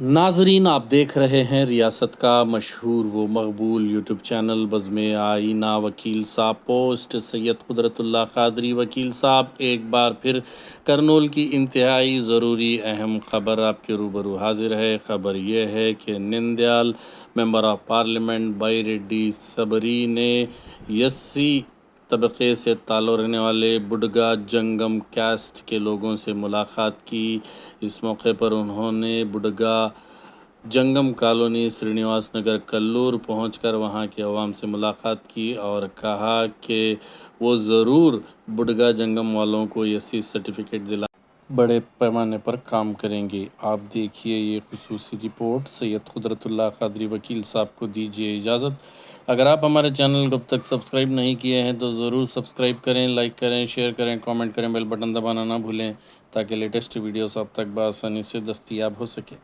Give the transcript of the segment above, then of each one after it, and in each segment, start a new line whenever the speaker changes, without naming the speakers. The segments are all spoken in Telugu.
ناظرین، آپ دیکھ رہے ہیں ریاست کا مشہور و مقبول یوٹیوب چینل بزم آئینہ وکیل صاحب پوسٹ۔ سید قدرت اللہ قادری وکیل صاحب، ایک بار پھر کرنول کی انتہائی ضروری اہم خبر آپ کے روبرو حاضر ہے۔ خبر یہ ہے کہ نندیال ممبر آف پارلیمنٹ بائی ریڈی صبری نے یسی طبقے سے تعلق رکھنے والے بڈگا جنگم کیسٹ کے لوگوں سے ملاقات کی۔ اس موقع پر انہوں نے بڈگا جنگم کالونی سری نواس نگر، کلور پہنچ کر وہاں کے عوام سے ملاقات کی اور کہا کہ وہ ضرور بڈگا جنگم والوں کو یہ سی سرٹیفکیٹ دلا۔ بڑے پیمانے پر کام کریں گے۔ آپ دیکھیے یہ خصوصی رپورٹ، سید قدرت اللہ قادری وکیل صاحب کو دیجیے اجازت۔ اگر آپ ہمارے چینل کو اب تک سبسکرائب نہیں کیے ہیں تو ضرور سبسکرائب کریں، لائک کریں، شیئر کریں، کامنٹ کریں، بیل بٹن دبانا نہ بھولیں
تاکہ لیٹسٹ ویڈیوز آپ تک بآسانی سے دستیاب ہو سکے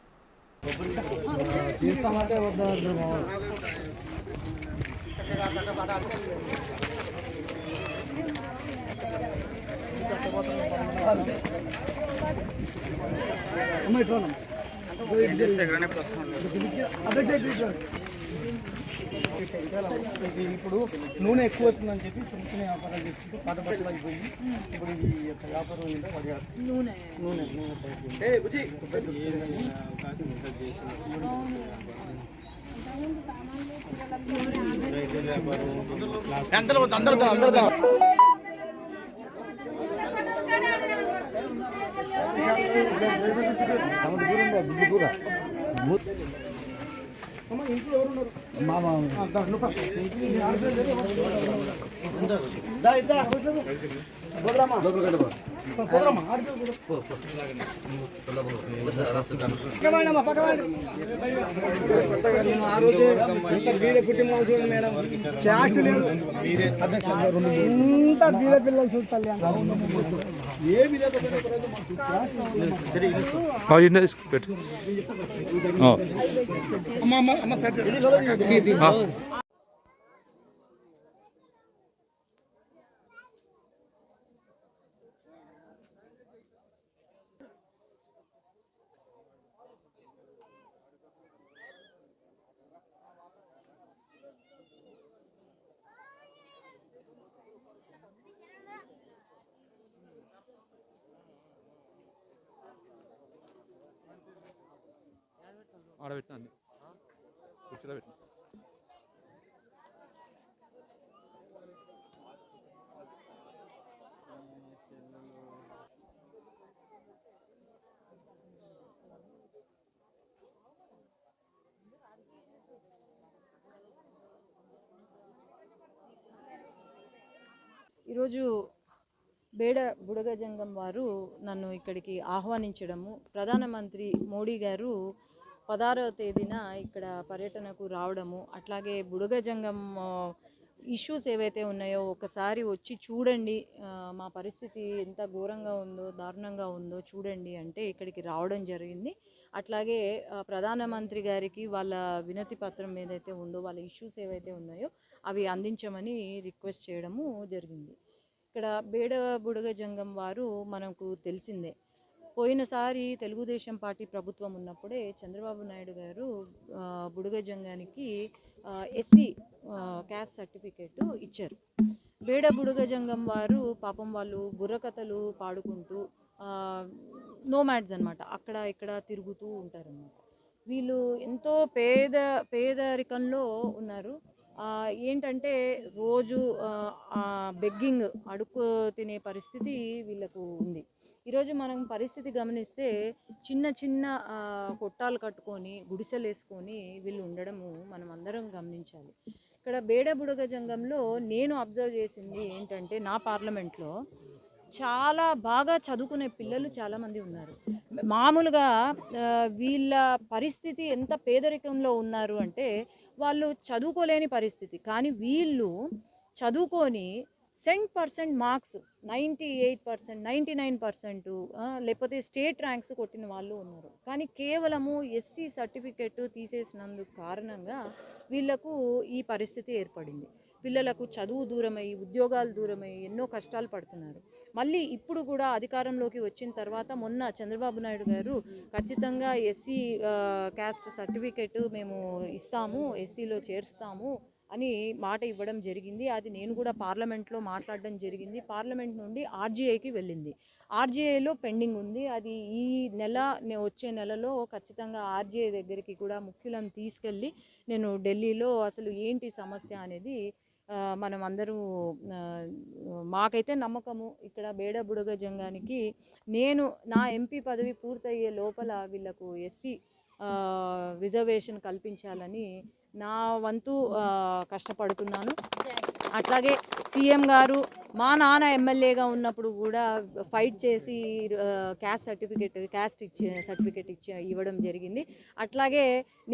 ఇది ఇప్పుడు నూనె ఎక్కువ అవుతుందని చెప్పి చిన్న చిన్న వ్యాపారాలు చేసుకుంటూ పాత బట్టలు అయిపోయి ఇప్పుడు ఇది యొక్క వ్యాపారం ఏంటో అడిగారు నూనె నూనె నూనె ఏంటని అవకాశం ఉంటుంది చేసి అమ్మ ఇంట్లో ఆ రోజే ఇంత బీద కుటుంబం చూడండి మేడం క్యాస్ట్ లేదు ఇంత బీద పిల్లలు చూస్తాలి ఏమి క్యాస్ట్ కావాలి. అమ్మ అమ్మ అమ్మ సైడ్
కుర్చీలో పెట్టిన.
ఈరోజు బేడ బుడగజంగం వారు నన్ను ఇక్కడికి ఆహ్వానించడము. ప్రధానమంత్రి మోడీ గారు పదహారవ తేదీన ఇక్కడ పర్యటనకు రావడము అట్లాగే బుడగజంగం ఇష్యూస్ ఏవైతే ఉన్నాయో ఒకసారి వచ్చి చూడండి. మా పరిస్థితి ఎంత ఘోరంగా ఉందో దారుణంగా ఉందో చూడండి అంటే ఇక్కడికి రావడం జరిగింది. అట్లాగే ప్రధానమంత్రి గారికి వాళ్ళ వినతి పత్రం ఏదైతే ఉందో వాళ్ళ ఇష్యూస్ ఏవైతే ఉన్నాయో అవి అందించమని రిక్వెస్ట్ చేయడము జరిగింది. ఇక్కడ బేడ బుడగ జంగం వారు మనకు తెలిసిందే. పోయినసారి తెలుగుదేశం పార్టీ ప్రభుత్వం ఉన్నప్పుడే చంద్రబాబు నాయుడు గారు ఆ, జంగానికి ఎస్సీ క్యాస్ట్ సర్టిఫికేట్ ఇచ్చారు. బేడ బుడగ జంగం వారు పాపం వాళ్ళు బుర్రకథలు పాడుకుంటూ నోమాడ్స్ అన్నమాట. అక్కడ ఇక్కడ తిరుగుతూ ఉంటారన్నమాట. వీళ్ళు ఎంతో పేద పేదరికంలో ఉన్నారు. ఏంటంటే రోజు బెగ్గింగ్ అడుక్కు తినే పరిస్థితి వీళ్ళకు ఉంది. ఈరోజు మనం పరిస్థితి గమనిస్తే చిన్న చిన్న కొట్టాలు కట్టుకొని గుడిసెలు వేసుకొని వీళ్ళు ఉండడము మనం అందరం గమనించాలి. ఇక్కడ బేడబుడగ జంగంలో నేను అబ్జర్వ్ చేసింది ఏంటంటే నా పార్లమెంట్లో చాలా బాగా చదువుకునే పిల్లలు చాలామంది ఉన్నారు. మామూలుగా వీళ్ళ పరిస్థితి ఎంత పేదరికంలో ఉన్నారు అంటే వాళ్ళు చదువుకోలేని పరిస్థితి. కానీ వీళ్ళు చదువుకొని cent percent marks ninety eight percent ninety nine percent లేకపోతే స్టేట్ ర్యాంక్స్ కొట్టిన వాళ్ళు ఉన్నారు. కానీ కేవలము ఎస్సీ సర్టిఫికెట్ తీసేసినందుకు కారణంగా వీళ్ళకు ఈ పరిస్థితి ఏర్పడింది. పిల్లలకు చదువు దూరమై ఉద్యోగాలు దూరమై ఎన్నో కష్టాలు పడుతున్నారు. మళ్ళీ ఇప్పుడు కూడా అధికారంలోకి వచ్చిన తర్వాత మొన్న చంద్రబాబు నాయుడు గారు ఖచ్చితంగా ఎస్సీ క్యాస్ట్ సర్టిఫికెట్ మేము ఇస్తాము ఎస్సీలో చేరుస్తాము అని మాట ఇవ్వడం జరిగింది. అది నేను కూడా పార్లమెంట్లో మాట్లాడడం జరిగింది. పార్లమెంట్ నుండి ఆర్జీఐకి వెళ్ళింది. ఆర్జీఐలో పెండింగ్ ఉంది. అది ఈ నెల వచ్చే నెలలో ఖచ్చితంగా ఆర్జీఐ దగ్గరికి కూడా ముఖ్యులను తీసుకెళ్ళి నేను ఢిల్లీలో అసలు ఏంటి సమస్య అనేది మనం అందరూ మాకైతే నమ్మకము. ఇక్కడ బేడబుడగ జంగానికి నేను నా ఎంపీ పదవి పూర్తయ్యే లోపల వీళ్ళకు ఎస్సీ రిజర్వేషన్ కల్పించాలని నా వంతు కష్టపడుతున్నాను. అట్లాగే సీఎం గారు మా నాన్న ఎమ్మెల్యేగా ఉన్నప్పుడు కూడా ఫైట్ చేసి క్యాస్ట్ సర్టిఫికేట్ క్యాస్ట్ ఇచ్చే సర్టిఫికేట్ ఇచ్చే ఇవ్వడం జరిగింది. అట్లాగే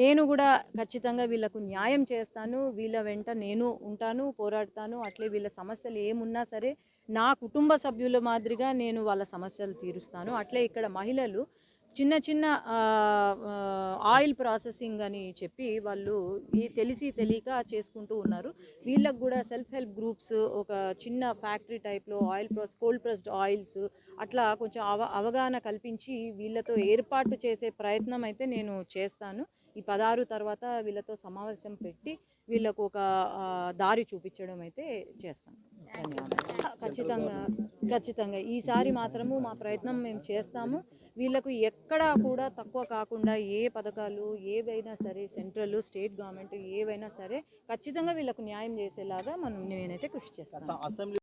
నేను కూడా ఖచ్చితంగా వీళ్ళకు న్యాయం చేస్తాను. వీళ్ళ వెంట నేను ఉంటాను పోరాడతాను. అట్లే వీళ్ళ సమస్యలు ఏమున్నా సరే నా కుటుంబ సభ్యుల మాదిరిగా నేను వాళ్ళ సమస్యలు తీరుస్తాను. అట్లే ఇక్కడ మహిళలు చిన్న చిన్న ఆయిల్ ప్రాసెసింగ్ అని చెప్పి వాళ్ళు ఈ తెలిసి తెలియక చేసుకుంటూ ఉన్నారు. వీళ్ళకు కూడా సెల్ఫ్ హెల్ప్ గ్రూప్స్ ఒక చిన్న ఫ్యాక్టరీ టైప్లో ఆయిల్ ప్రాస్ కోల్డ్ ప్రెస్డ్ ఆయిల్స్ అట్లా కొంచెం అవ అవగాహన కల్పించి వీళ్ళతో ఏర్పాటు చేసే ప్రయత్నం అయితే నేను చేస్తాను. ఈ పదహారు తర్వాత వీళ్ళతో సమావేశం పెట్టి వీళ్ళకు ఒక దారి చూపించడం అయితే చేస్తాం ఖచ్చితంగా ఖచ్చితంగా. ఈసారి మాత్రము మా ప్రయత్నం మేము చేస్తాము. వీళ్ళకు ఎక్కడా కూడా తక్కువ కాకుండా ఏ పథకాలు ఏవైనా సరే సెంట్రల్ స్టేట్ గవర్నమెంట్ ఏవైనా సరే ఖచ్చితంగా వీళ్ళకు న్యాయం చేసేలాగా మనం నేనైతే కృషి చేస్తాను.
అసెంబ్లీ